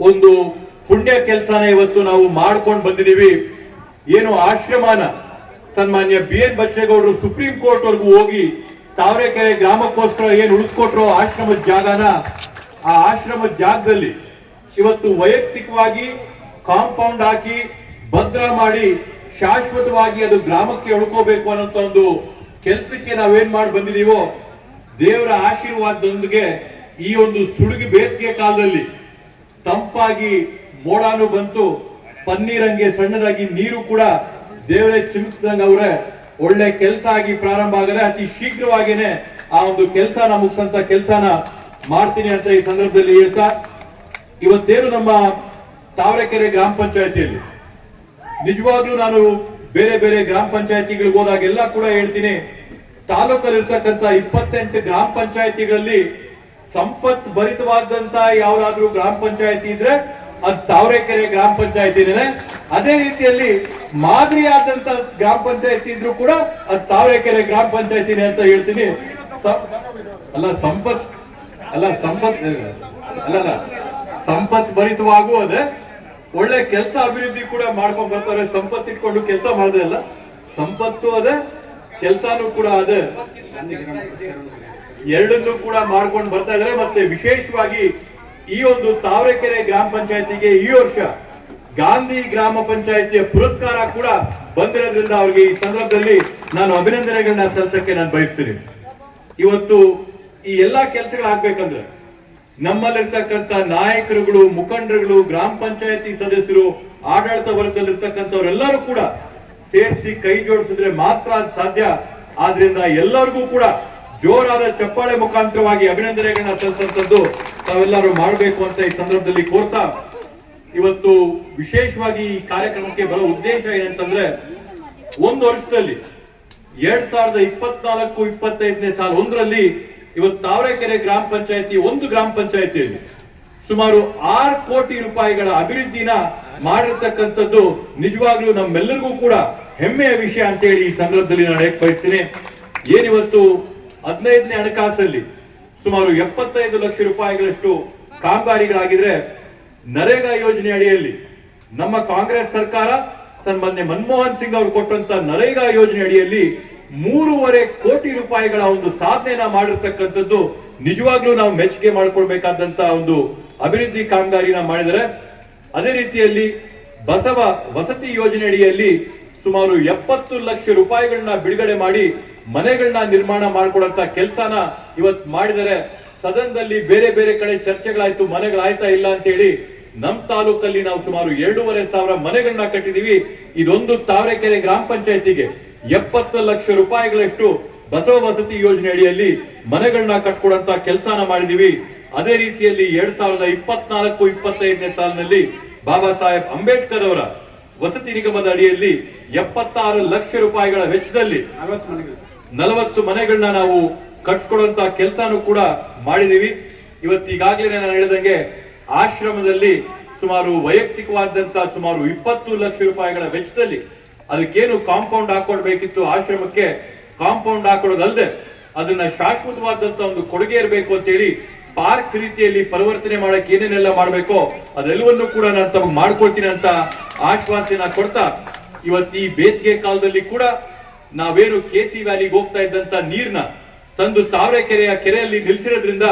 ಒಂದು ಪುಣ್ಯ ಕೆಲಸನ ಇವತ್ತು ನಾವು ಮಾಡ್ಕೊಂಡು ಬಂದಿದ್ದೀವಿ ಏನು ಆಶ್ರಮಾನ ಸನ್ಮಾನ್ಯ ಬಿ ಎನ್ ಬಚ್ಚೇಗೌಡರು ಸುಪ್ರೀಂ ಕೋರ್ಟ್ ವರೆಗೂ ಹೋಗಿ ತಾವರೆಕೆರೆ ಗ್ರಾಮಕ್ಕೋಸ್ಕರ ಏನು ಉಳಿಸ್ಕೊಟ್ರು ಆಶ್ರಮದ ಜಾಗನ, ಆ ಆಶ್ರಮದ ಜಾಗದಲ್ಲಿ ಇವತ್ತು ವೈಯಕ್ತಿಕವಾಗಿ ಕಾಂಪೌಂಡ್ ಹಾಕಿ ಭದ್ರ ಮಾಡಿ ಶಾಶ್ವತವಾಗಿ ಅದು ಗ್ರಾಮಕ್ಕೆ ಉಳ್ಕೋಬೇಕು ಅನ್ನೋಂಥ ಒಂದು ಕೆಲಸಕ್ಕೆ ನಾವೇನ್ ಮಾಡಿ ಬಂದಿದೀವೋ ದೇವರ ಆಶೀರ್ವಾದದೊಂದಿಗೆ ಈ ಒಂದು ಸುಡುಗಿ ಬೇಸಿಗೆ ಕಾಲದಲ್ಲಿ ತಂಪಾಗಿ ಮೋಡಾನು ಬಂತು. ಪನ್ನೀರಂಗೆ ಸಣ್ಣದಾಗಿ ನೀರು ಕೂಡ ದೇವರೇ ಚಿಮಿಕ್ಸ್ದಂಗ ಅವ್ರೆ, ಒಳ್ಳೆ ಕೆಲಸ ಆಗಿ ಪ್ರಾರಂಭ ಆಗದೆ ಅತಿ ಶೀಘ್ರವಾಗಿನೇ ಆ ಒಂದು ಕೆಲಸನ ಮುಗಿಸಂತ ಕೆಲಸನ ಮಾಡ್ತೀನಿ ಅಂತ ಈ ಸಂದರ್ಭದಲ್ಲಿ ಹೇಳ್ತಾ, ಇವತ್ತೇನು ನಮ್ಮ ತಾವರೆಕೆರೆ ಗ್ರಾಮ ಪಂಚಾಯತಿಯಲ್ಲಿ? ನಿಜವಾಗ್ಲೂ ನಾನು ಬೇರೆ ಬೇರೆ ಗ್ರಾಮ ಪಂಚಾಯತಿಗಳಿಗೆ ಹೋದಾಗೆಲ್ಲ ಕೂಡ ಹೇಳ್ತೀನಿ, ತಾಲೂಕಲ್ಲಿರ್ತಕ್ಕಂಥ ಇಪ್ಪತ್ತೆಂಟು ಗ್ರಾಮ ಪಂಚಾಯತಿಗಳಲ್ಲಿ ಸಂಪತ್ ಭರಿತವಾದಂತ ಯಾವ್ದಾದ್ರು ಗ್ರಾಮ ಪಂಚಾಯತಿ ಇದ್ರೆ ಅದ್ ತಾವರೆಕೆರೆ ಗ್ರಾಮ ಪಂಚಾಯತಿನೇ ಅದೇ ರೀತಿಯಲ್ಲಿ ಮಾದರಿಯಾದಂತ ಗ್ರಾಮ ಪಂಚಾಯತಿ ಇದ್ರು ಕೂಡ ಅದ್ ತಾವರೆಕೆರೆ ಗ್ರಾಮ ಪಂಚಾಯತಿನೇ ಅಂತ ಹೇಳ್ತೀನಿ. ಅಲ್ಲ, ಸಂಪತ್ ಅಲ್ಲ, ಸಂಪತ್ ಅಲ್ಲಲ್ಲ ಸಂಪತ್ ಅದೇ ಒಳ್ಳೆ ಕೆಲಸ ಅಭಿವೃದ್ಧಿ ಕೂಡ ಮಾಡ್ಕೊಂಡ್ ಬರ್ತಾರೆ. ಸಂಪತ್ತು ಇಟ್ಕೊಂಡು ಕೆಲಸ ಮಾಡದೆ ಅಲ್ಲ. ಸಂಪತ್ತು ಅದೇ, ಕೆಲಸನೂ ಕೂಡ ಅದೇ. ಎರಡನ್ನೂ ಕೂಡ ಮಾಡ್ಕೊಂಡು ಬರ್ತಾ ಇದ್ದಾರೆ ಮತ್ತೆ ವಿಶೇಷವಾಗಿ ಈ ಒಂದು ತಾವರೆಕೆರೆ ಗ್ರಾಮ ಪಂಚಾಯತಿಗೆ ಈ ವರ್ಷ ಗಾಂಧಿ ಗ್ರಾಮ ಪಂಚಾಯತಿಯ ಪುರಸ್ಕಾರ ಕೂಡ ಬಂದಿರೋದ್ರಿಂದ ಅವ್ರಿಗೆ ಈ ಸಂದರ್ಭದಲ್ಲಿ ನಾನು ಅಭಿನಂದನೆಗಳನ್ನ ಸಲ್ಲಿಸಕ್ಕೆ ನಾನು ಬಯಸ್ತೀನಿ. ಇವತ್ತು ಈ ಎಲ್ಲಾ ಕೆಲಸಗಳು ಆಗ್ಬೇಕಂದ್ರೆ ನಮ್ಮಲ್ಲಿರ್ತಕ್ಕಂಥ ನಾಯಕರುಗಳು, ಮುಖಂಡರುಗಳು, ಗ್ರಾಮ ಪಂಚಾಯತಿ ಸದಸ್ಯರು, ಆಡಳಿತ ವರ್ಗದಲ್ಲಿರ್ತಕ್ಕಂಥವರೆಲ್ಲರೂ ಕೂಡ ಸೇರಿಸಿ ಕೈ ಜೋಡಿಸಿದ್ರೆ ಮಾತ್ರ ಸಾಧ್ಯ. ಆದ್ರಿಂದ ಎಲ್ಲರಿಗೂ ಕೂಡ ಜೋರಾದ ಚಪ್ಪಾಳೆ ಮುಖಾಂತರವಾಗಿ ಅಭಿನಂದನೆಗಳನ್ನ ಸಲ್ಲಿಸುವಂತದ್ದು ತಾವೆಲ್ಲರೂ ಮಾಡಬೇಕು ಅಂತ ಈ ಸಂದರ್ಭದಲ್ಲಿ ಕೋರ್ತಾ ಇವತ್ತು ವಿಶೇಷವಾಗಿ ಈ ಕಾರ್ಯಕ್ರಮಕ್ಕೆ ಬರೋ ಉದ್ದೇಶ ಏನಂತಂದ್ರೆ ಒಂದು ವರ್ಷದಲ್ಲಿ ಎರಡ್ ಸಾವಿರದ ಇಪ್ಪತ್ನಾಲ್ಕು ಇಪ್ಪತ್ತೈದನೇ ಸಾಲ ಒಂದರಲ್ಲಿ ಇವತ್ತು ತಾವರೆಕೆರೆ ಗ್ರಾಮ ಪಂಚಾಯತಿ ಒಂದು ಗ್ರಾಮ ಪಂಚಾಯತಿಯಲ್ಲಿ ಸುಮಾರು ಆರು ಕೋಟಿ ರೂಪಾಯಿಗಳ ಅಭಿವೃದ್ಧಿನ ಮಾಡಿರ್ತಕ್ಕಂಥದ್ದು ನಿಜವಾಗ್ಲೂ ನಮ್ಮೆಲ್ಲರಿಗೂ ಕೂಡ ಹೆಮ್ಮೆಯ ವಿಷಯ ಅಂತ ಹೇಳಿ ಈ ಸಂದರ್ಭದಲ್ಲಿ ನಾನು ಹೇಗೆ ಏನಿವತ್ತು ಹದಿನೈದನೇ ಹಣಕಾಸಲ್ಲಿ ಸುಮಾರು ಎಪ್ಪತ್ತೈದು ಲಕ್ಷ ರೂಪಾಯಿಗಳಷ್ಟು ಕಾಮಗಾರಿಗಳಾಗಿದ್ರೆ ನರೇಗಾ ಯೋಜನೆ ಅಡಿಯಲ್ಲಿ ನಮ್ಮ ಕಾಂಗ್ರೆಸ್ ಸರ್ಕಾರ, ಸನ್ಮಾನ್ಯ ಮನಮೋಹನ್ ಸಿಂಗ್ ಅವರು ಕೊಟ್ಟಂತ ನರೇಗಾ ಯೋಜನೆ ಅಡಿಯಲ್ಲಿ ಮೂರುವರೆ ಕೋಟಿ ರೂಪಾಯಿಗಳ ಒಂದು ಸಾಧನೆಯನ್ನ ಮಾಡಿರ್ತಕ್ಕಂಥದ್ದು ನಿಜವಾಗ್ಲೂ ನಾವು ಮೆಚ್ಚುಗೆ ಮಾಡ್ಕೊಳ್ಬೇಕಾದಂತ ಒಂದು ಅಭಿವೃದ್ಧಿ ಕಾಮಗಾರಿನ ಮಾಡಿದರೆ ಅದೇ ರೀತಿಯಲ್ಲಿ ಬಸವ ವಸತಿ ಯೋಜನೆ ಅಡಿಯಲ್ಲಿ ಸುಮಾರು ಎಪ್ಪತ್ತು ಲಕ್ಷ ರೂಪಾಯಿಗಳನ್ನ ಬಿಡುಗಡೆ ಮಾಡಿ ಮನೆಗಳನ್ನ ನಿರ್ಮಾಣ ಮಾಡ್ಕೊಡಂತ ಕೆಲಸನ ಇವತ್ ಮಾಡಿದರೆ ಸದನದಲ್ಲಿ ಬೇರೆ ಬೇರೆ ಕಡೆ ಚರ್ಚೆಗಳಾಯ್ತು, ಮನೆಗಳಾಯ್ತಾ ಇಲ್ಲ ಅಂತ ಹೇಳಿ ನಮ್ ತಾಲೂಕಲ್ಲಿ ನಾವು ಸುಮಾರು ಎರಡೂವರೆ ಸಾವಿರ ಮನೆಗಳನ್ನ ಕಟ್ಟಿದೀವಿ. ಇದೊಂದು ತಾವರೆಕೆರೆ ಗ್ರಾಮ ಪಂಚಾಯತಿಗೆ ಎಪ್ಪತ್ತು ಲಕ್ಷ ರೂಪಾಯಿಗಳಷ್ಟು ಬಸವ ವಸತಿ ಯೋಜನೆ ಅಡಿಯಲ್ಲಿ ಮನೆಗಳನ್ನ ಕಟ್ಕೊಡಂತ ಕೆಲಸನ ಮಾಡಿದೀವಿ. ಅದೇ ರೀತಿಯಲ್ಲಿ ಎರಡ್ ಸಾವಿರದ ಇಪ್ಪತ್ನಾಲ್ಕು, ಇಪ್ಪತ್ತೈದನೇ ಸಾಲಿನಲ್ಲಿ ಬಾಬಾ ಸಾಹೇಬ್ ಅಂಬೇಡ್ಕರ್ ಅವರ ವಸತಿ ನಿಗಮದ ಅಡಿಯಲ್ಲಿ ಎಪ್ಪತ್ತಾರು ಲಕ್ಷ ರೂಪಾಯಿಗಳ ವೆಚ್ಚದಲ್ಲಿ ನಲವತ್ತು ಮನೆಗಳನ್ನ ನಾವು ಕಟ್ಸ್ಕೊಡುವಂತ ಕೆಲಸನೂ ಕೂಡ ಮಾಡಿದೀವಿ. ಇವತ್ತು ಈಗಾಗಲೇ ನಾನು ಹೇಳಿದಂಗೆ ಆಶ್ರಮದಲ್ಲಿ ಸುಮಾರು ವೈಯಕ್ತಿಕವಾದಂತ ಸುಮಾರು ಇಪ್ಪತ್ತು ಲಕ್ಷ ರೂಪಾಯಿಗಳ ವೆಚ್ಚದಲ್ಲಿ ಅದಕ್ಕೇನು ಕಾಂಪೌಂಡ್ ಹಾಕೊಡ್ಬೇಕಿತ್ತು ಆಶ್ರಮಕ್ಕೆ. ಕಾಂಪೌಂಡ್ ಹಾಕೊಡೋದಲ್ಲದೆ ಅದನ್ನ ಶಾಶ್ವತವಾದಂತ ಒಂದು ಕೊಡುಗೆ ಇರಬೇಕು ಅಂತ ಹೇಳಿ ಪಾರ್ಕ್ ರೀತಿಯಲ್ಲಿ ಪರಿವರ್ತನೆ ಮಾಡಕ್ಕೆ ಏನೇನೆಲ್ಲ ಮಾಡಬೇಕೋ ಅದೆಲ್ಲವನ್ನೂ ಕೂಡ ನಾನು ತಮಗೆ ಮಾಡ್ಕೊಳ್ತೀನಿ ಅಂತ ಆಶ್ವಾಸನ ಕೊಡ್ತಾ ಇವತ್ತು ಈ ಬೇಸಿಗೆ ಕಾಲದಲ್ಲಿ ಕೂಡ ನಾವೇನು ಕೆ ಸಿ ವ್ಯಾಲಿಗೆ ಹೋಗ್ತಾ ಇದ್ದಂತ ನೀರ್ನ ತಂದು ತಾವರೆಕೆರೆಯ ಕೆರೆಯಲ್ಲಿ ನಿಲ್ಸಿರೋದ್ರಿಂದ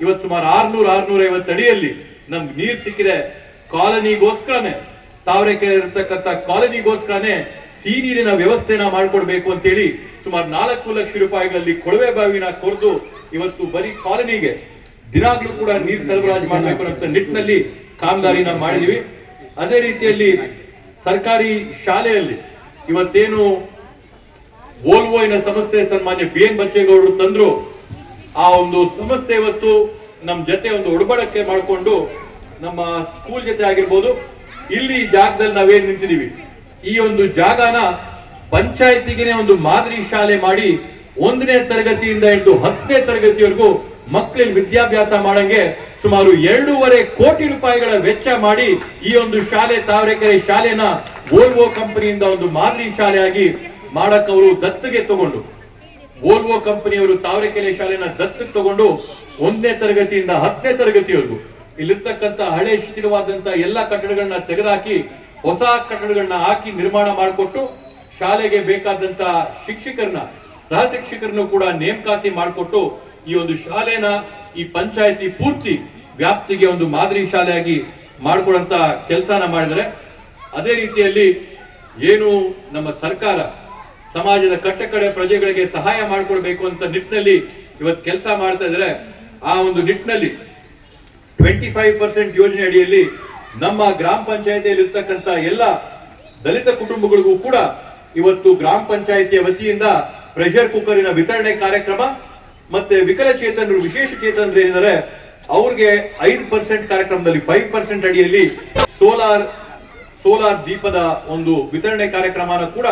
ಇವತ್ತು ಸುಮಾರು ಆರ್ನೂರ ಆರ್ನೂರ ಐವತ್ತು ಅಡಿಯಲ್ಲಿ ನಮ್ಗ್ ನೀರ್ ಸಿಕ್ಕಿದೆ. ಕಾಲನಿಗೋಸ್ಕರನೇ ತಾವರೆಕೆರೆ ಇರತಕ್ಕಂತ ಕಾಲನಿಗೋಸ್ಕರನೇ ಸಿಹಿ ನೀರಿನ ವ್ಯವಸ್ಥೆನ ಮಾಡ್ಕೊಡ್ಬೇಕು ಅಂತೇಳಿ ಸುಮಾರು ನಾಲ್ಕು ಲಕ್ಷ ರೂಪಾಯಿಗಳಲ್ಲಿ ಕೊಳವೆ ಬಾವಿನ ಕೊರೆದು ಇವತ್ತು ಬರೀ ಕಾಲನಿಗೆ ದಿನಾಗ್ಲೂ ಕೂಡ ನೀರು ಸರಬರಾಜು ಮಾಡಬೇಕು ಅನ್ನೋ ನಿಟ್ಟಿನಲ್ಲಿ ಕಾಮಗಾರಿನ ಮಾಡಿದೀವಿ. ಅದೇ ರೀತಿಯಲ್ಲಿ ಸರ್ಕಾರಿ ಶಾಲೆಯಲ್ಲಿ ಇವತ್ತೇನು ಓಲ್ವೋಯಿನ ಸಂಸ್ಥೆ ಸನ್ಮಾನ್ಯ ಬಿ ಎನ್ ಬಚ್ಚೇಗೌಡರು ತಂದ್ರು. ಆ ಒಂದು ಸಂಸ್ಥೆ ಇವತ್ತು ನಮ್ಮ ಜೊತೆ ಒಂದು ಒಡಬಡಕ್ಕೆ ಮಾಡಿಕೊಂಡು ನಮ್ಮ ಸ್ಕೂಲ್ ಜೊತೆ ಆಗಿರ್ಬೋದು, ಇಲ್ಲಿ ಜಾಗದಲ್ಲಿ ನಾವೇನ್ ನಿಂತಿದೀವಿ. ಈ ಒಂದು ಜಾಗನ ಪಂಚಾಯತಿಗೆ ಒಂದು ಮಾದರಿ ಶಾಲೆ ಮಾಡಿ ಒಂದನೇ ತರಗತಿಯಿಂದ ಹಿಡಿದು ಹತ್ತನೇ ತರಗತಿವರೆಗೂ ಮಕ್ಕಳಿಗೆ ವಿದ್ಯಾಭ್ಯಾಸ ಮಾಡಂಗೆ ಸುಮಾರು ಎರಡೂವರೆ ಕೋಟಿ ರೂಪಾಯಿಗಳ ವೆಚ್ಚ ಮಾಡಿ ಈ ಒಂದು ಶಾಲೆ, ತಾವರೆಕೆರೆ ಶಾಲೆನ ಓಲ್ವೋ ಕಂಪನಿಯಿಂದ ಒಂದು ಮಾದರಿ ಶಾಲೆಯಾಗಿ ಮಾಡಕ್ ಅವರು ದತ್ತಿಗೆ ತಗೊಂಡು. ಓಲ್ವೋ ಕಂಪನಿಯವರು ತಾವರೆಕೆರೆ ಶಾಲೆನ ದತ್ತಕ್ಕೆ ತಗೊಂಡು ಒಂದನೇ ತರಗತಿಯಿಂದ ಹತ್ತನೇ ತರಗತಿವರೆಗೂ. ಇಲ್ಲಿರ್ತಕ್ಕಂಥ ಹಳೆ ಶಿಥಿಲವಾದಂತ ಎಲ್ಲ ಕಟ್ಟಡಗಳನ್ನ ತೆಗೆದಾಕಿ ಹೊಸ ಕಟ್ಟಡಗಳನ್ನ ಹಾಕಿ ನಿರ್ಮಾಣ ಮಾಡಿಕೊಟ್ಟು ಶಾಲೆಗೆ ಬೇಕಾದಂತ ಶಿಕ್ಷಕರನ್ನ, ಸಹ ಶಿಕ್ಷಕರನ್ನು ಕೂಡ ನೇಮಕಾತಿ ಮಾಡಿಕೊಟ್ಟು ಈ ಒಂದು ಶಾಲೆನ, ಈ ಪಂಚಾಯತಿ ಪೂರ್ತಿ ವ್ಯಾಪ್ತಿಗೆ ಒಂದು ಮಾದರಿ ಶಾಲೆಯಾಗಿ ಮಾಡಿಕೊಡಂತ ಕೆಲಸನ ಮಾಡಿದರೆ ಅದೇ ರೀತಿಯಲ್ಲಿ ಏನು ನಮ್ಮ ಸರ್ಕಾರ ಸಮಾಜದ ಕಟ್ಟಕಡೆ ಪ್ರಜೆಗಳಿಗೆ ಸಹಾಯ ಮಾಡಿಕೊಡ್ಬೇಕು ಅಂತ ನಿಟ್ಟಿನಲ್ಲಿ ಇವತ್ತು ಕೆಲಸ ಮಾಡ್ತಾ ಇದ್ರೆ ಆ ಒಂದು ನಿಟ್ಟಿನಲ್ಲಿ ಟ್ವೆಂಟಿ ಫೈವ್ ಪರ್ಸೆಂಟ್ ಯೋಜನೆ ಅಡಿಯಲ್ಲಿ ನಮ್ಮ ಗ್ರಾಮ ಪಂಚಾಯತಿಯಲ್ಲಿ ಇರ್ತಕ್ಕಂಥ ಎಲ್ಲ ದಲಿತ ಕುಟುಂಬಗಳಿಗೂ ಕೂಡ ಇವತ್ತು ಗ್ರಾಮ ಪಂಚಾಯತಿಯ ವತಿಯಿಂದ ಪ್ರೆಷರ್ ಕುಕ್ಕರಿನ ವಿತರಣೆ ಕಾರ್ಯಕ್ರಮ ಮತ್ತೆ ವಿಕಲಚೇತನರು ವಿಶೇಷ ಚೇತನರು ಏನಿದ್ದಾರೆ ಅವ್ರಿಗೆ ಐದು ಪರ್ಸೆಂಟ್ ಕಾರ್ಯಕ್ರಮದಲ್ಲಿ ಫೈವ್ ಪರ್ಸೆಂಟ್ ಅಡಿಯಲ್ಲಿ ಸೋಲಾರ್ ಸೋಲಾರ್ ದೀಪದ ಒಂದು ವಿತರಣೆ ಕಾರ್ಯಕ್ರಮನ ಕೂಡ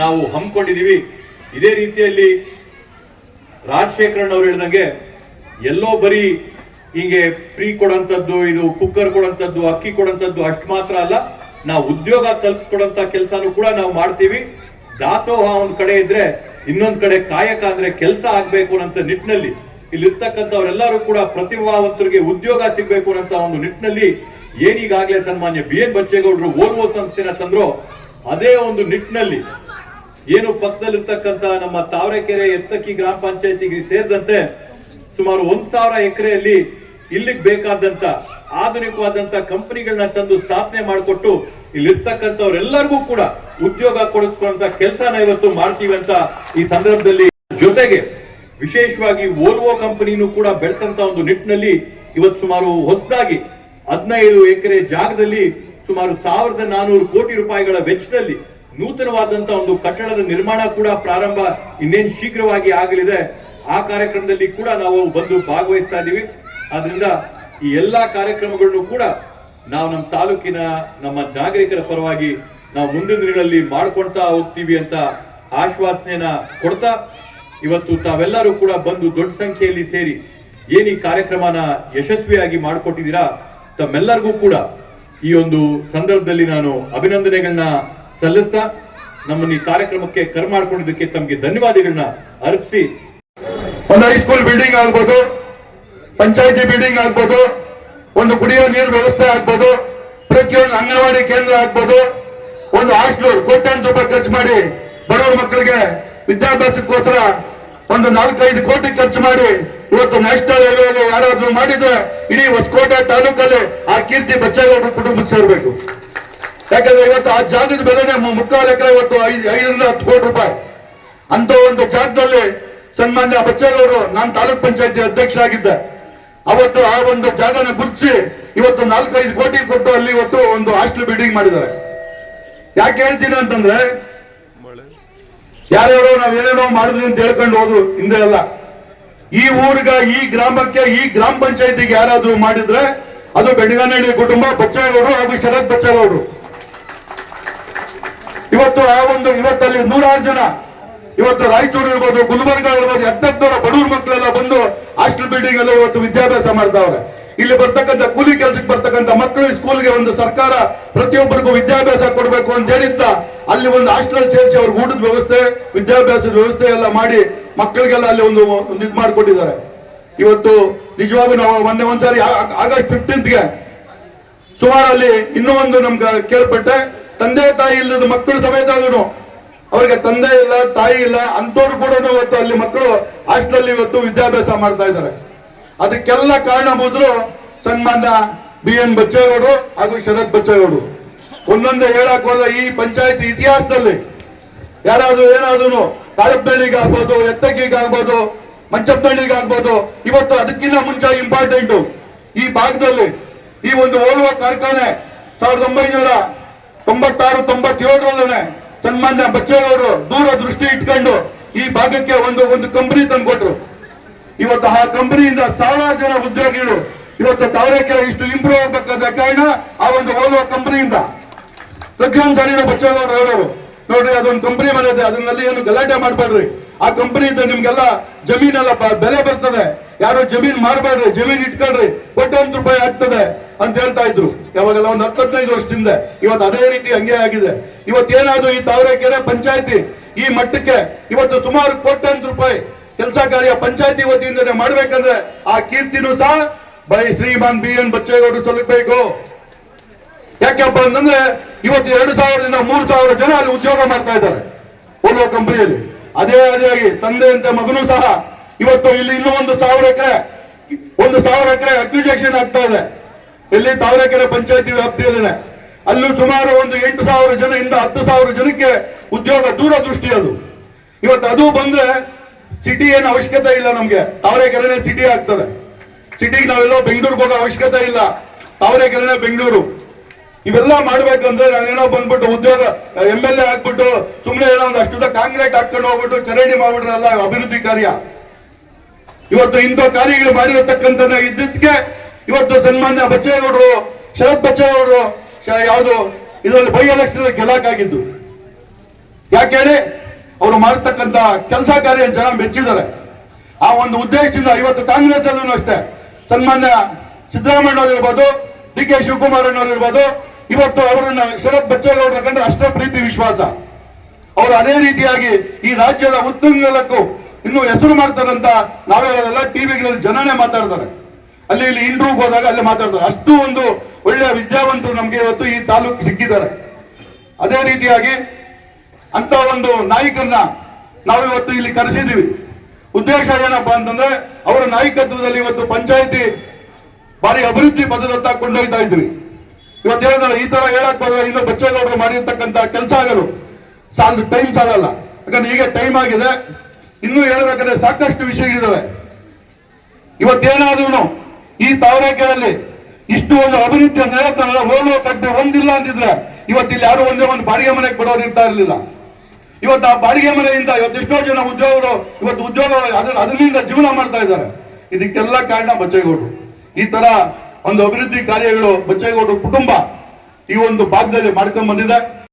ನಾವು ಹಮ್ಮಿಕೊಂಡಿದ್ದೀವಿ. ಇದೇ ರೀತಿಯಲ್ಲಿ ರಾಜಶೇಖರನ್ ಅವರು ಹೇಳಿದಂಗೆ ಎಲ್ಲೋ ಬರೀ ಹಿಂಗೆ ಫ್ರೀ ಕೊಡೋಂಥದ್ದು, ಇದು ಕುಕ್ಕರ್ ಕೊಡಂತದ್ದು ಅಕ್ಕಿ ಕೊಡಂತದ್ದು ಅಷ್ಟು ಮಾತ್ರ ಅಲ್ಲ, ನಾವು ಉದ್ಯೋಗ ತಲುಪಿಸ್ಕೊಡಂತ ಕೆಲಸನೂ ಕೂಡ ನಾವು ಮಾಡ್ತೀವಿ. ದಾಸೋಹ ಒಂದ್ ಕಡೆ ಇದ್ರೆ ಇನ್ನೊಂದ್ ಕಡೆ ಕಾಯಕ ಅಂದ್ರೆ ಕೆಲಸ ಆಗ್ಬೇಕು ಅನ್ನೋ ನಿಟ್ಟಿನಲ್ಲಿ ಇಲ್ಲಿರ್ತಕ್ಕಂಥವ್ರೆಲ್ಲರೂ ಕೂಡ ಪ್ರತಿಭಾವಂತರಿಗೆ ಉದ್ಯೋಗ ಸಿಗ್ಬೇಕು ಅನ್ನೋ ಒಂದು ನಿಟ್ಟಿನಲ್ಲಿ ಏನೀಗಾಗಲೇ ಸನ್ಮಾನ್ಯ ಬಿ ಎನ್ ಬಚ್ಚೇಗೌಡರು ಓಲ್ವೋ ಸಂಸ್ಥೆನ ತಂದ್ರು, ಅದೇ ಒಂದು ನಿಟ್ಟಿನಲ್ಲಿ ಏನು ಪಕ್ಕದಲ್ಲಿರ್ತಕ್ಕಂಥ ನಮ್ಮ ತಾವರೆಕೆರೆ ಎತ್ತಕ್ಕಿ ಗ್ರಾಮ ಪಂಚಾಯತಿಗೆ ಸೇರಿದಂತೆ ಸುಮಾರು ಒಂದ್ ಸಾವಿರ ಎಕರೆಯಲ್ಲಿ ಇಲ್ಲಿಗೆ ಬೇಕಾದಂತ ಆಧುನಿಕವಾದಂತ ಕಂಪನಿಗಳನ್ನ ತಂದು ಸ್ಥಾಪನೆ ಮಾಡಿಕೊಟ್ಟು ಇಲ್ಲಿರ್ತಕ್ಕಂಥವ್ರೆಲ್ಲರಿಗೂ ಕೂಡ ಉದ್ಯೋಗ ಕೊಡಿಸ್ಕೊಳ್ಳುವಂತ ಕೆಲಸನ ಇವತ್ತು ಮಾಡ್ತೀವಿ ಅಂತ ಈ ಸಂದರ್ಭದಲ್ಲಿ ಜೊತೆಗೆ ವಿಶೇಷವಾಗಿ ಓಲ್ವೋ ಕಂಪನಿನೂ ಕೂಡ ಬೆಳೆಸಂತ ಒಂದು ನಿಟ್ಟಿನಲ್ಲಿ ಇವತ್ತು ಸುಮಾರು ಹೊಸದಾಗಿ ಹದಿನೈದು ಎಕರೆ ಜಾಗದಲ್ಲಿ ಸುಮಾರು ಸಾವಿರದ ನಾನೂರು ಕೋಟಿ ರೂಪಾಯಿಗಳ ವೆಚ್ಚದಲ್ಲಿ ನೂತನವಾದಂತ ಒಂದು ಕಟ್ಟಡದ ನಿರ್ಮಾಣ ಕೂಡ ಪ್ರಾರಂಭ ಇನ್ನೇನು ಶೀಘ್ರವಾಗಿ ಆಗಲಿದೆ, ಆ ಕಾರ್ಯಕ್ರಮದಲ್ಲಿ ಕೂಡ ನಾವು ಬಂದು ಭಾಗವಹಿಸ್ತಾ ಇದ್ದೀವಿ ಆದ್ರಿಂದ ಈ ಎಲ್ಲಾ ಕಾರ್ಯಕ್ರಮಗಳನ್ನು ಕೂಡ ನಾವು ನಮ್ಮ ತಾಲೂಕಿನ ನಮ್ಮ ನಾಗರಿಕರ ಪರವಾಗಿ ನಾವು ಮುಂದಿನ ದಿನಗಳಲ್ಲಿ ಮಾಡ್ಕೊಳ್ತಾ ಹೋಗ್ತೀವಿ ಅಂತ ಆಶ್ವಾಸನೆಯನ್ನ ಕೊಡ್ತಾ, ಇವತ್ತು ತಾವೆಲ್ಲರೂ ಕೂಡ ಬಂದು ದೊಡ್ಡ ಸಂಖ್ಯೆಯಲ್ಲಿ ಸೇರಿ ಏನು ಈ ಕಾರ್ಯಕ್ರಮನ ಯಶಸ್ವಿಯಾಗಿ ಮಾಡಿಕೊಟ್ಟಿದ್ದೀರಾ, ತಮ್ಮೆಲ್ಲರಿಗೂ ಕೂಡ ಈ ಒಂದು ಸಂದರ್ಭದಲ್ಲಿ ನಾನು ಅಭಿನಂದನೆಗಳನ್ನ ಸಲ್ಲಿಸ್ತಾ ನಮ್ಮನ್ನು ಈ ಕಾರ್ಯಕ್ರಮಕ್ಕೆ ಕರ್ ಮಾಡಿಕೊಂಡಿದ್ದಕ್ಕೆ ತಮಗೆ ಧನ್ಯವಾದಗಳನ್ನ ಅರ್ಪಿಸಿ. ಒಂದು ಹೈಸ್ಕೂಲ್ ಬಿಲ್ಡಿಂಗ್ ಆಗ್ಬೋದು, ಪಂಚಾಯತಿ ಬಿಲ್ಡಿಂಗ್ ಆಗ್ಬೋದು, ಒಂದು ಕುಡಿಯೋ ನೀರು ವ್ಯವಸ್ಥೆ ಆಗ್ಬೋದು, ಪ್ರತಿಯೊಂದು ಅಂಗನವಾಡಿ ಕೇಂದ್ರ ಆಗ್ಬೋದು, ಒಂದು ಹಾಸ್ಟೆಲ್ ಕೋಟ್ಯಾಂತರ ರೂಪಾಯಿ ಖರ್ಚು ಮಾಡಿ ಬಡವರ ಮಕ್ಕಳಿಗೆ ವಿದ್ಯಾಭ್ಯಾಸಕ್ಕೋಸ್ಕರ ಒಂದು ನಾಲ್ಕೈದು ಕೋಟಿ ಖರ್ಚು ಮಾಡಿ ಇವತ್ತು ನ್ಯಾಷನಲ್ ಹೈವೇಲಿ ಯಾರಾದ್ರೂ ಮಾಡಿದ್ರೆ ಇಡೀ ಹೊಸಕೋಟೆ ತಾಲೂಕಲ್ಲಿ ಆ ಕೀರ್ತಿ ಬಚ್ಚೇಗೌಡರ ಕುಟುಂಬಕ್ಕೆ ಸೇರಬೇಕು. ಯಾಕಂದ್ರೆ ಇವತ್ತು ಆ ಜಾಗದ ಬೆಲೆನೆ ಮುಕ್ಕಾಲು ಎಕರೆ ಇವತ್ತು ಐದು, ಐದರಿಂದ ಹತ್ತು ಕೋಟಿ ರೂಪಾಯಿ. ಅಂತ ಒಂದು ಜಾಗದಲ್ಲಿ ಸನ್ಮಾನ್ಯ ಬಚ್ಚೇಗೌಡರು, ನಾನು ತಾಲೂಕ್ ಪಂಚಾಯತಿ ಅಧ್ಯಕ್ಷರಾಗಿದ್ದೆ. ಅವತ್ತು ಆ ಒಂದು ಜಾಗನ ಗುರ್ತಿಸಿ ಇವತ್ತು ನಾಲ್ಕೈದು ಕೋಟಿ ಕೊಟ್ಟು ಅಲ್ಲಿ ಇವತ್ತು ಒಂದು ಹಾಸ್ಟೆಲ್ ಬಿಲ್ಡಿಂಗ್ ಮಾಡಿದ್ದಾರೆ. ಯಾಕೆ ಹೇಳ್ತೀನಿ ಅಂತಂದ್ರೆ, ಯಾರ್ಯಾರೋ ನಾವ್ ಏನೇನೋ ಮಾಡಿದ್ವಿ ಅಂತ ಹೇಳ್ಕೊಂಡು ಹೋದ್ರು ಹಿಂದೆ ಎಲ್ಲ. ಈ ಊರಿಗ, ಈ ಗ್ರಾಮಕ್ಕೆ, ಈ ಗ್ರಾಮ ಪಂಚಾಯತಿಗೆ ಯಾರಾದ್ರೂ ಮಾಡಿದ್ರೆ ಅದು ಬೆಡಗನಹಳ್ಳಿ ಕುಟುಂಬ ಬಚ್ಚೇಗೌಡರು ಹಾಗೂ ಶರತ್ ಬಚ್ಚೇಗೌಡರು. ಇವತ್ತು ಆ ಒಂದು ಇವತ್ತಲ್ಲಿ ನೂರಾರು ಜನ, ಇವತ್ತು ರಾಯಚೂರು ಇರ್ಬೋದು, ಗುಲ್ಬರ್ಗ ಇರ್ಬೋದು ಹತ್ತತ್ರ ಬಡವ್ರ ಮಕ್ಕಳೆಲ್ಲ ಬಂದು ಹಾಸ್ಟೆಲ್ ಬಿಲ್ಡಿಂಗ್ ಎಲ್ಲ ಇವತ್ತು ವಿದ್ಯಾಭ್ಯಾಸ ಮಾಡ್ತಾವ್ರೆ. ಇಲ್ಲಿ ಬರ್ತಕ್ಕಂಥ ಕೂಲಿ ಕೆಲಸಕ್ಕೆ ಬರ್ತಕ್ಕಂಥ ಮಕ್ಕಳು ಸ್ಕೂಲ್ಗೆ ಒಂದು ಸರ್ಕಾರ ಪ್ರತಿಯೊಬ್ಬರಿಗೂ ವಿದ್ಯಾಭ್ಯಾಸ ಕೊಡಬೇಕು ಅಂತ ಹೇಳಿದ್ದ. ಅಲ್ಲಿ ಒಂದು ಹಾಸ್ಟೆಲ್ ಸೇರಿಸಿ ಅವ್ರಿಗೆ ಊಟದ ವ್ಯವಸ್ಥೆ, ವಿದ್ಯಾಭ್ಯಾಸದ ವ್ಯವಸ್ಥೆ ಎಲ್ಲ ಮಾಡಿ ಮಕ್ಕಳಿಗೆಲ್ಲ ಅಲ್ಲಿ ಒಂದು ಒಂದು ಇದು ಮಾಡಿಕೊಟ್ಟಿದ್ದಾರೆ. ಇವತ್ತು ನಿಜವಾಗೂ ನಾವು ಒಂದೇ ಒಂದ್ಸಾರಿ ಆಗಸ್ಟ್ ಫಿಫ್ಟೀನ್ತ್ಗೆ ಸುಮಾರು ಅಲ್ಲಿ ಇನ್ನೂ ಒಂದು ನಮ್ಗೆ ಕೇಳ್ಪಟ್ಟೆ. ತಂದೆ ತಾಯಿ ಇಲ್ಲದ ಮಕ್ಕಳು ಸಮೇತ ಅದನ್ನು ಅವರಿಗೆ ತಂದೆ ಇಲ್ಲ, ತಾಯಿ ಇಲ್ಲ ಅಂತವ್ರು ಕೂಡ ಇವತ್ತು ಅಲ್ಲಿ ಮಕ್ಕಳು ಹಾಸ್ಟೆಲ್ ಇವತ್ತು ವಿದ್ಯಾಭ್ಯಾಸ ಮಾಡ್ತಾ ಇದ್ದಾರೆ. ಅದಕ್ಕೆಲ್ಲ ಕಾರಣ ಬಂದ್ರು ಸನ್ಮಾನ್ಯ ಬಿ ಎನ್ ಬಚ್ಚೇಗೌಡರು ಹಾಗೂ ಶರತ್ ಬಚ್ಚೇಗೌಡರು. ಒಂದೊಂದೇ ಹೇಳಕ್ ಹೋದ ಈ ಪಂಚಾಯತ್ ಇತಿಹಾಸದಲ್ಲಿ ಯಾರಾದ್ರೂ ಏನಾದ್ರೂ ತಾಳಪ್ಪನಹಳ್ಳಿಗೆ ಎತ್ತಕ್ಕಿಗಾಗ್ಬೋದು ಮಂಚಪ್ಪಳ್ಳಿಗಾಗ್ಬೋದು ಇವತ್ತು ಅದಕ್ಕಿಂತ ಮುಂಚೆ ಇಂಪಾರ್ಟೆಂಟ್ ಈ ಭಾಗದಲ್ಲಿ ಈ ಒಂದು ಓಡುವ ಕಾರ್ಖಾನೆ ಸಾವಿರದ ಒಂಬೈನೂರ ತೊಂಬತ್ತಾರು ತೊಂಬತ್ತೇಳರಲ್ಲೇ ಸನ್ಮಾನ್ಯ ಬಚ್ಚೇಗೌಡರು ದೂರ ದೃಷ್ಟಿ ಇಟ್ಕೊಂಡು ಈ ಭಾಗಕ್ಕೆ ಒಂದು ಒಂದು ಕಂಪನಿ ತಂದ್ಕೊಟ್ರು. ಇವತ್ತು ಆ ಕಂಪನಿಯಿಂದ ಸಾವಿರಾರು ಜನ ಉದ್ಯೋಗಿಗಳು ಇವತ್ತು ತಾವರೆಕೆರೆ ಇಷ್ಟು ಇಂಪ್ರೂವ್ ಆಗಬೇಕಾದ ಕಾರಣ ಆ ಒಂದು ಓಲ್ವ ಕಂಪನಿಯಿಂದ ಪ್ರಜ್ಞಾನ್ ಸಾಲಿನ ಬಚ್ಚೇಗೌಡರು ಹೇಳೋರು, ನೋಡ್ರಿ, ಅದೊಂದು ಕಂಪನಿ ಬಂದಿದೆ ಅದನ್ನಲ್ಲಿ ಏನು ಗಲಾಟೆ ಮಾಡಬೇಡ್ರಿ. ಆ ಕಂಪನಿಯಿಂದ ನಿಮ್ಗೆಲ್ಲ ಜಮೀನೆಲ್ಲ ಬೆಲೆ ಬರ್ತದೆ. ಯಾರು ಜಮೀನ್ ಮಾಡಬೇಡ್ರಿ ಜಮೀನ್ ಇಟ್ಕೊಳ್ರಿ ಕೋಟ್ಯಾಂತರ ರೂಪಾಯಿ ಆಗ್ತದೆ. ಅಂತ ಹೇಳ್ತಾ ಇದ್ರು. ಯಾವಾಗೆಲ್ಲ ಒಂದು ಹತ್ತು ಹದಿನೈದು ವರ್ಷದಿಂದ. ಇವತ್ತು ಅದೇ ರೀತಿ ಹಂಗೆ ಆಗಿದೆ. ಇವತ್ತೇನಾದ್ರು ಈ ತಾವರೆಕೆರೆ ಪಂಚಾಯತಿ, ಈ ಮಟ್ಟಕ್ಕೆ ಇವತ್ತು ಸುಮಾರು ಕೋಟ್ಯಾಂತರ ರೂಪಾಯಿ ಕೆಲಸ ಕಾರ್ಯ ಪಂಚಾಯತಿ ವತಿಯಿಂದನೇ ಮಾಡ್ಬೇಕಂದ್ರೆ ಆ ಕೀರ್ತಿನೂ ಸಹ ಬೈ ಶ್ರೀಮಾನ್ ಬಿ ಎನ್ ಬಚ್ಚೇಗೌಡರು ಸಲ್ಲಬೇಕು ಯಾಕೆಪ್ಪ ಅಂತಂದ್ರೆ ಇವತ್ತು ಎರಡು ಸಾವಿರದಿಂದ ಮೂರು ಸಾವಿರ ಜನ ಅಲ್ಲಿ ಉದ್ಯೋಗ ಮಾಡ್ತಾ ಇದ್ದಾರೆ ಓಲೋ ಕಂಪನಿಯಲ್ಲಿ ಅದೇ ಅದೇಯಾಗಿ ತಂದೆಯಂತೆ ಮಗನೂ ಸಹ ಇವತ್ತು ಇಲ್ಲಿ ಇನ್ನೂ ಒಂದು ಸಾವಿರ ಎಕರೆ, ಒಂದು ಸಾವಿರ ಎಕರೆ ಅಕ್ವಿಜೆಕ್ಷನ್ ಆಗ್ತಾ ಇದೆ. ಇಲ್ಲಿ ತಾವರೆಕೆರೆ ಪಂಚಾಯತಿ ವ್ಯಾಪ್ತಿಯಲ್ಲಿದೆ ಅಲ್ಲೂ ಸುಮಾರು ಒಂದು ಎಂಟು ಸಾವಿರ ಜನ ಇಂದ ಹತ್ತು ಸಾವಿರ ಜನಕ್ಕೆ ಉದ್ಯೋಗ ದೂರದೃಷ್ಟಿ ಅದು. ಇವತ್ತು ಅದು ಬಂದ್ರೆ ಸಿಟಿ ಏನು ಅವಶ್ಯಕತೆ ಇಲ್ಲ ನಮ್ಗೆ. ತಾವರೆಕೆರೆನೇ ಸಿಟಿ ಆಗ್ತದೆ. ಸಿಟಿಗೆ ನಾವೆಲ್ಲೋ ಬೆಂಗಳೂರಿಗೆ ಹೋಗೋ ಅವಶ್ಯಕತೆ ಇಲ್ಲ. ತಾವರೆಕೆರೆನೇ ಬೆಂಗಳೂರು. ಇವೆಲ್ಲ ಮಾಡ್ಬೇಕಂದ್ರೆ ನಾನೇನೋ ಬಂದ್ಬಿಟ್ಟು ಉದ್ಯೋಗ ಎಂ ಎಲ್ ಎ ಹಾಕ್ಬಿಟ್ಟು ಸುಮ್ಮನೆ ಏನೋ ಒಂದು ಅಷ್ಟು ಕಾಂಕ್ರೀಟ್ ಹಾಕೊಂಡು ಹೋಗ್ಬಿಟ್ಟು ಚರಂಡಿ ಮಾಡ್ಬಿಟ್ರಲ್ಲ ಅಭಿವೃದ್ಧಿ ಕಾರ್ಯ. ಇವತ್ತು ಇಂಥ ಕಾರ್ಯಗಳು ಮಾಡಿರತಕ್ಕಂಥ ಇದ್ದಕ್ಕೆ ಇವತ್ತು ಸನ್ಮಾನ್ಯ ಬಚ್ಚೇಗೌಡರು, ಶರತ್ ಬಚ್ಚೇಗೌಡರು ಯಾವುದು, ಇದರಲ್ಲಿ ಬೈ ಎಲೆಕ್ಷನ್ ಗೆಲ್ಲಕ್ಕಾಗಿದ್ದು. ಯಾಕೆ ಹೇಳಿ? ಅವರು ಮಾಡತಕ್ಕಂತ ಕೆಲಸ ಕಾರ್ಯ ಜನ ಮೆಚ್ಚಿದ್ದಾರೆ. ಆ ಒಂದು ಉದ್ದೇಶದಿಂದ ಇವತ್ತು ಕಾಂಗ್ರೆಸ್ ಅಲ್ಲೂ ಅಷ್ಟೇ. ಸನ್ಮಾನ್ಯ ಸಿದ್ದರಾಮಯ್ಯ ಇರ್ಬೋದು ಡಿ ಕೆ ಶಿವಕುಮಾರ್ ಅವರಿರ್ಬೋದು, ಇವತ್ತು ಅವರನ್ನು ಶರತ್ ಬಚ್ಚೇಗೌಡರ ಕಂಡ್ರೆ ಅಷ್ಟೇ ಪ್ರೀತಿ, ವಿಶ್ವಾಸ. ಅವರು ಅದೇ ರೀತಿಯಾಗಿ ಈ ರಾಜ್ಯದ ಉತ್ತುಂಗಲಕ್ಕೂ ಇನ್ನು ಹೆಸರು ಮಾಡ್ತಾರಂತ ನಾವೆಲ್ಲ ಟಿವಿಗಳಲ್ಲಿ ಜನನೇ ಮಾತಾಡ್ತಾರೆ. ಅಲ್ಲಿ ಇಲ್ಲಿ ಇಂಟ್ರೂವ್ ಹೋದಾಗ ಅಲ್ಲಿ ಮಾತಾಡ್ತಾರೆ. ಅಷ್ಟು ಒಂದು ಒಳ್ಳೆಯ ವಿದ್ಯಾವಂತರು ನಮ್ಗೆ ಇವತ್ತು ಈ ತಾಲೂಕು ಸಿಕ್ಕಿದ್ದಾರೆ. ಅದೇ ರೀತಿಯಾಗಿ ಅಂತ ಒಂದು ನಾಯಕರನ್ನ ನಾವಿವತ್ತು ಇಲ್ಲಿ ಕರೆಸಿದ್ದೀವಿ. ಉದ್ದೇಶ ಏನಪ್ಪಾ ಅಂತಂದ್ರೆ, ಅವರ ನಾಯಕತ್ವದಲ್ಲಿ ಇವತ್ತು ಪಂಚಾಯಿತಿ ಭಾರಿ ಅಭಿವೃದ್ಧಿ ಪದದತ್ತ ಕೊಂಡೊಯ್ತಾ ಇದ್ವಿ ಇವತ್ತು ಹೇಳಿದ್ರೆ ಈ ತರ ಹೇಳಕ್ ಹೋದ್ರೆ ಇನ್ನು ಬಚ್ಚೇಗೌಡರು ಮಾಡಿರ್ತಕ್ಕಂಥ ಆಗಲು ಸಾಲ ಟೈಮ್ ಸಾಲಲ್ಲ ಯಾಕಂದ್ರೆ ಈಗ ಟೈಮ್ ಆಗಿದೆ. ಇನ್ನೂ ಹೇಳ್ಬೇಕಾದ್ರೆ ಸಾಕಷ್ಟು ವಿಷಯಗಳಿದಾವೆ. ಇವತ್ತೇನಾದ್ರೂ ಈ ತಾವರೆಕೆರೆಯಲ್ಲಿ ಇಷ್ಟು ಒಂದು ಅಭಿವೃದ್ಧಿ ಹೇಳ್ತಾನಲ್ಲ ಹೋಲುವ ಕಟ್ಟೆ ಹೊಂದಿಲ್ಲ ಅಂತಿದ್ರೆ ಇವತ್ತು ಇಲ್ಲಿ ಯಾರು ಒಂದೇ ಒಂದು ಬಾಡಿಗೆ ಮನೆಗೆ ಕೊಡೋರು ಇರ್ತಾ ಇರಲಿಲ್ಲ. ಇವತ್ತು ಆ ಬಾಡಿಗೆ ಮನೆಯಿಂದ ಇವತ್ತು ಎಷ್ಟೋ ಜನ ಉದ್ಯೋಗರು ಇವತ್ತು ಉದ್ಯೋಗ ಅದ್ರ ಅದರಿಂದ ಜೀವನ ಮಾಡ್ತಾ ಇದ್ದಾರೆ. ಇದಕ್ಕೆಲ್ಲ ಕಾರಣ ಬಚ್ಚೇಗೌಡರು. ಈ ತರ ಒಂದು ಅಭಿವೃದ್ಧಿ ಕಾರ್ಯಗಳು ಬಚ್ಚೇಗೌಡರು ಕುಟುಂಬ ಈ ಒಂದು ಭಾಗದಲ್ಲಿ ಮಾಡ್ಕೊಂಡ್ ಬಂದಿದೆ.